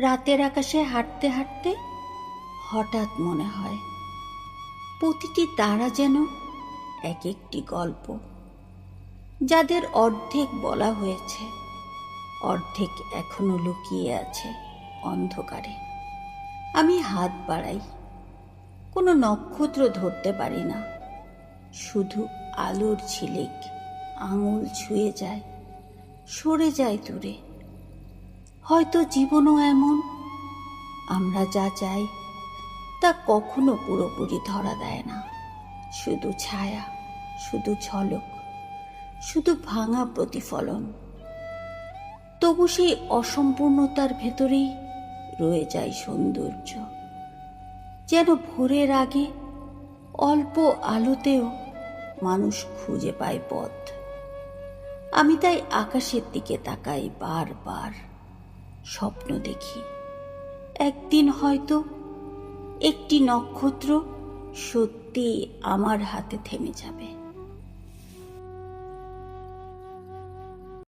রাতের আকাশে হাঁটতে হাঁটতে হঠাৎ মনে হয় প্রতিটি তারা যেন এক একটি গল্প। যাদের অর্ধেক বলা হয়েছে, অর্ধেক এখনও লুকিয়ে আছে অন্ধকারে। আমি হাত বাড়াই, কোনো নক্ষত্র ধরতে পারি না। শুধু আলোর ঝিলিক, আঙুল ছুঁয়ে যায়, সরে যায় দূরে। হয়তো জীবনও এমন। আমরা যা চাই, তা কখনো পুরোপুরি ধরা দেয় না। শুধু ছায়া, শুধু ঝলক, শুধু ভাঙা প্রতিফলন। তবু সেই অসম্পূর্ণতার ভেতরেই রয়ে যায় সৌন্দর্য। যেন ভোরের আগে অল্প আলোতেও মানুষ খুঁজে পায় পথ। আমি তাই আকাশের দিকে তাকাই বারবার। স্বপ্ন দেখি। একদিন হয়তো একটি নক্ষত্র সত্যি আমার হাতে থেমে যাবে।